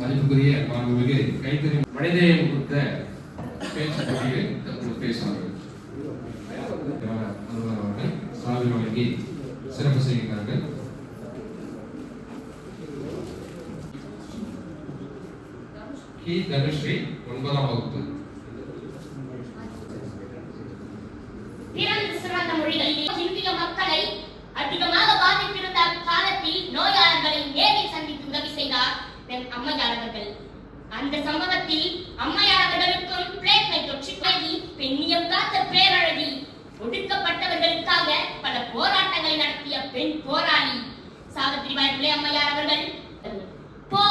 மதிப்புக்குரிய மாண்புமிகு கைத்தறி மனிதநேயம் கொடுத்த பேச்சு போட்டியில் தற்போது பேசுவார்கள். அலுவலர் சாவி வழங்கி சிறப்பு செய்கிறார்கள். கி தனுஸ்ரீ ஒன்பதாம் வகுப்பு. செய்தார் நம் அம்மையார் அவர்கள் அந்த சம்பவத்தில் அம்மையார் அவர்களுக்கும் பிளேக்மை தொற்று பழகி பெண்ணியம் காத்த பேரழகி ஒடுக்கப்பட்டவர்களுக்காக பல போராட்டங்களை நடத்திய பெண் போராளி. சாவித்திரிபாய் பிள்ளை அம்மையார் அவர்கள். போ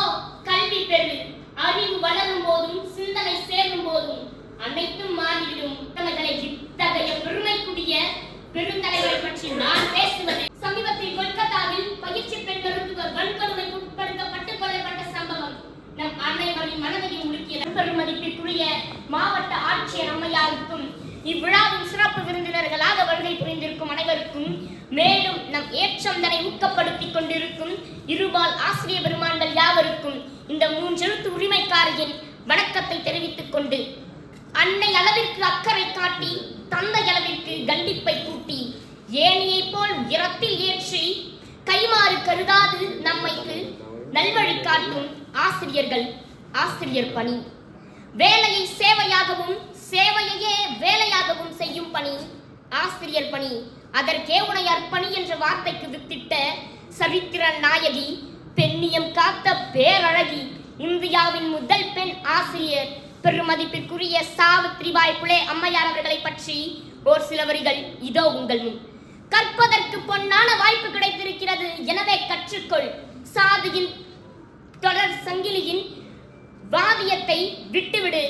கல்வி பெறு. அறிவு வளரும் போதும் சிந்தனை சேரும் போதும். அனைத்தும் மாறிவிடும். இத்தகைய பெருமைக்குரிய பெருந்தலைவரை பற்றி நான் பேசுவது பெருமதிப்பிற்குரிய மாவட்ட ஆட்சியர் அம்மையாருக்கும் இவ்விழாவின் சிறப்பு விருந்தினர்களாக வருகை புரிந்திருக்கும் அனைவருக்கும் மேலும் நம் ஏற்றந்தனை ஊக்கப்படுத்திக் கொண்டிருக்கும் இருபால் ஆசிரிய பெருமான்கள் யாவருக்கும் இந்த மூன்றெழுத்து உரிமைக்காரியின் வணக்கத்தை தெரிவித்துக் கொண்டு அன்னை அளவிற்கு அக்கறை காட்டி தந்தை அளவிற்கு கண்டிப்பை கூட்டி ஏனியை போல் உயரத்தில் ஏற்றி கைமாறு கருதாது நம்மைக்கு நல்வழி காட்டும் ஆசிரியர்கள் ஆசிரியர் பணி. வேலையை சேவையாகவும் சேவையையே வேலையாகவும் செய்யும் பணி ஆசிரியர் பணி அதற்கே உடையார் பணி என்ற வார்த்தைக்கு வித்திட்ட சரித்திர நாயகி பெண்ணியம் காத்த பேரழகி இந்தியாவின் முதல் பெண் ஆசிரியர் பெருமதிப்பிற்குரிய சாவித்ரிபாய் புலே அம்மையார் அவர்களை பற்றி ஓர் சில வரிகள் இதோ உங்கள் முன். கற்பதற்கு பொன்னான வாய்ப்பு கிடைத்திருக்கிறது. எனவே கற்றுக்கொள். சாதியின் தொடர் சங்கிலியின் வாதியத்தை விட்டுவிடு.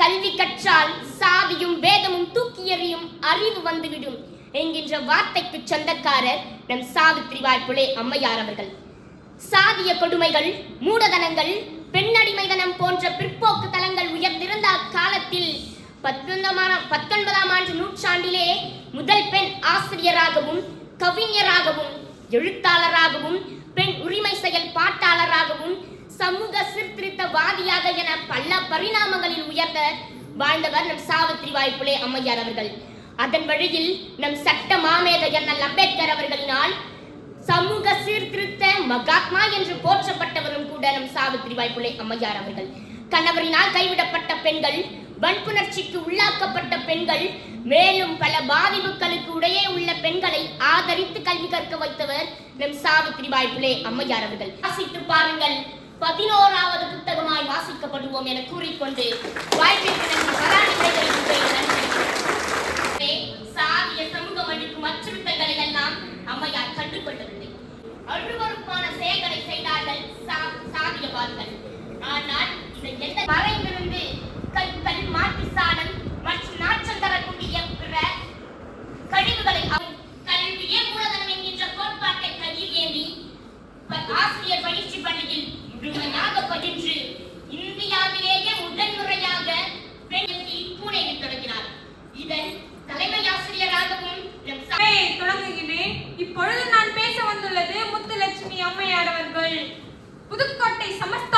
கல்வி கற்றால் சாதியும் வேதமும் தூக்கி எறியும் அறிவு வந்துவிடும் என்கின்ற வார்த்தைக்கு சொந்தக்காரர் நம் சாவித்ரி வாய்ப்புலே அம்மையார் அவர்கள். சாதிய கொடுமைகள் மூடதனங்கள் பெண்ணடிமைதனம் போன்ற பிற்போக்கு தலங்கள் உயர்ந்திருந்த அக்காலத்தில் பத்தொன்பதாம் பத்தொன்பதாம் ஆண்டு நூற்றாண்டிலே முதல் பெண் ஆசிரியராகவும் கவிஞராகவும் எழுத்தாளராகவும் பெண் உரிமை செயல் பாட்டாளராகவும் சமூக பாதியாக என பல பரிணாமங்களில் உயர்ந்த வாழ்ந்தவர் நம் சாவித்ரி வாய்ப்புலே அம்மையார் அவர்கள். அதன் வழியில் நம் சட்ட மாமேத என்ன அம்பேத்கர் அவர்களினால் சமூக சீர்திருத்த மகாத்மா என்று போற்றப்பட்டவரும் கூட நம் சாவித்ரி வாய்ப்புலே அம்மையார் அவர்கள். கணவரினால் கைவிடப்பட்ட பெண்கள் வன்புணர்ச்சிக்கு உள்ளாக்கப்பட்ட பெண்கள் மேலும் பல பாதிப்புகளுக்கு உடையே உள்ள பெண்களை ஆதரித்து கல்வி கற்க வைத்தவர் நம் சாவித்ரி வாய்ப்புலே அம்மையார் அவர்கள். பாருங்கள். பதினோராவது புத்தகமாய் வாசிக்கப்படுவோம் என கூறிக்கொண்டு வாய்ப்பிற்கு நன்றி. சாதிய சமூகம் அளிக்கும் அச்சுறுத்தல்களை எல்லாம் அம்மையார் கண்டுகொள்ளவில்லை. அருவருப்பான செயல்களை செய்தார்கள் சா- சாதியவாதிகள். ஆனால் இதை எந்த மறைந்திருந்து கற்கள் மாட்டு சாணம் மற்றும் நாற்றம் தரக்கூடிய பிற கழிவுகளை கல்வியே மூலதனம் என்கின்ற கோட்பாட்டை கையில் ஏந்தி ஆசிரியர் பயிற்சி பள்ளியில் முழுமையாக பயின்று இந்தியாவிலேயே பெண்களுக்கு தொடங்கினார். இதன் தலைமை ஆசிரியராகவும் தொடங்குகிறேன். இப்பொழுது நான் பேச வந்துள்ளது முத்துலட்சுமி அம்மையார் அவர்கள். புதுக்கோட்டை சமஸ்த